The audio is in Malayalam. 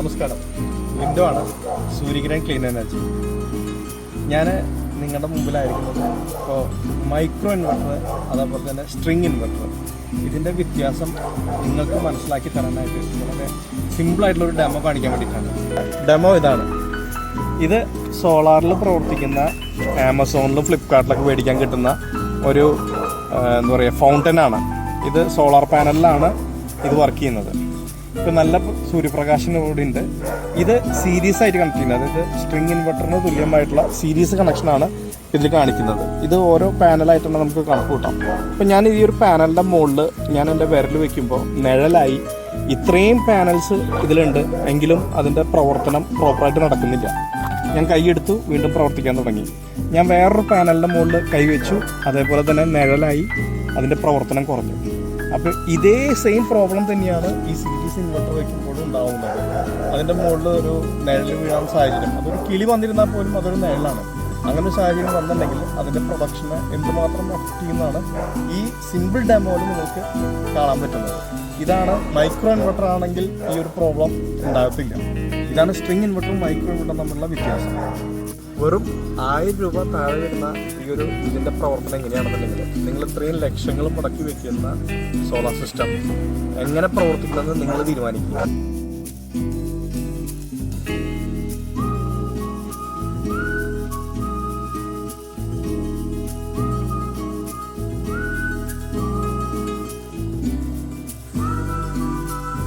നമസ്കാരം. വിൻഡോ ആണ്. സൂര്യഗ്രഹൻ ക്ലീൻ എനർജി ഞാൻ നിങ്ങളുടെ മുമ്പിലായിരിക്കുന്നത് ഇപ്പോൾ മൈക്രോ ഇൻവെർട്ടർ അതേപോലെ തന്നെ സ്ട്രിങ് ഇൻവെർട്ടർ ഇതിന്റെ വ്യത്യാസം നിങ്ങൾക്ക് മനസ്സിലാക്കി തരാനായിട്ട് വളരെ സിമ്പിളായിട്ടുള്ളൊരു ഡെമോ കാണിക്കാൻ വേണ്ടിയിട്ടാണ്. ഡെമോ ഇതാണ്. ഇത് സോളാറിൽ പ്രവർത്തിക്കുന്ന ആമസോണിലും ഫ്ലിപ്കാർട്ടിലൊക്കെ മേടിക്കാൻ കിട്ടുന്ന ഒരു എന്താ പറയുക ഫൗണ്ടനാണ് ഇത് സോളാർ പാനലിലാണ് ഇത് വർക്ക് ചെയ്യുന്നത്. ഇപ്പം നല്ല പ- സൂര്യപ്രകാശം കൂടി ഉണ്ട് ഇത് സീരീസ് ആയിട്ട് കണക്ട് ചെയ്യുന്നത്. അതായത് സ്ട്രിങ് ഇൻവെർട്ടറിന് തുല്യമായിട്ടുള്ള സീരീസ് കണക്ഷനാണ് ഇതിൽ കാണിക്കുന്നത്. ഇത് ഓരോ പാനലായിട്ടാണ് നമുക്ക് കണക്ക് കൂട്ടാം അപ്പം ഞാൻ ഈ ഒരു പാനലിന്റെ മുകളിൽ ഞാൻ എന്റെ വിരൽ വെക്കുമ്പോൾ നിഴലായി ഇത്രയും പാനൽസ് ഇതിലുണ്ട് എങ്കിലും അതിന്റെ പ്രവർത്തനം പ്രോപ്പറായിട്ട് നടക്കുന്നില്ല. ഞാൻ കൈയെടുത്തു വീണ്ടും പ്രവർത്തിക്കാൻ തുടങ്ങി. ഞാൻ വേറൊരു പാനലിന്റെ മുകളിൽ കൈവച്ചു അതേപോലെ തന്നെ നിഴലായി അതിന്റെ പ്രവർത്തനം കുറഞ്ഞു. അപ്പോൾ ഇതേ സെയിം പ്രോബ്ലം തന്നെയാണ് ഈ സീരീസ് ഇൻവെർട്ടർ വയ്ക്കുമ്പോഴും ഉണ്ടാവുന്നത്. അതിന്റെ മുകളിൽ ഒരു നിഴൽ വീഴാൻ സാഹചര്യം. അതൊരു കിളി വന്നിരുന്നാൽ പോലും അതൊരു നിഴലാണ്. അങ്ങനെ സാഹചര്യം വന്നിട്ടുണ്ടെങ്കിൽ അതിന്റെ പ്രൊഡക്ഷനെ എന്തുമാത്രം അഫക്റ്റ് ചെയ്യുന്നതാണ് ഈ സിമ്പിൾ ഡെമോയിൽ നിങ്ങൾക്ക് കാണാൻ പറ്റുന്നത്. ഇതാണ് മൈക്രോ ഇൻവെർട്ടർ ആണെങ്കിൽ ഈ ഒരു പ്രോബ്ലം ഉണ്ടാകത്തില്ല. ഇതാണ് സ്ട്രിങ് ഇൻവെർട്ടറും മൈക്രോ ഇൻവെർട്ടറും തമ്മിലുള്ള വ്യത്യാസം. വെറും ആയിരം രൂപ താഴെ വരുന്ന ഈ ഒരു ഇതിന്റെ പ്രവർത്തനം എങ്ങനെയാണെന്നുണ്ടെങ്കിൽ നിങ്ങൾ ഇത്രയും ലക്ഷങ്ങൾ മുടക്കി വെക്കുന്ന സോളാർ സിസ്റ്റം എങ്ങനെ പ്രവർത്തിക്കുമെന്ന് നിങ്ങൾ തീരുമാനിക്കുക.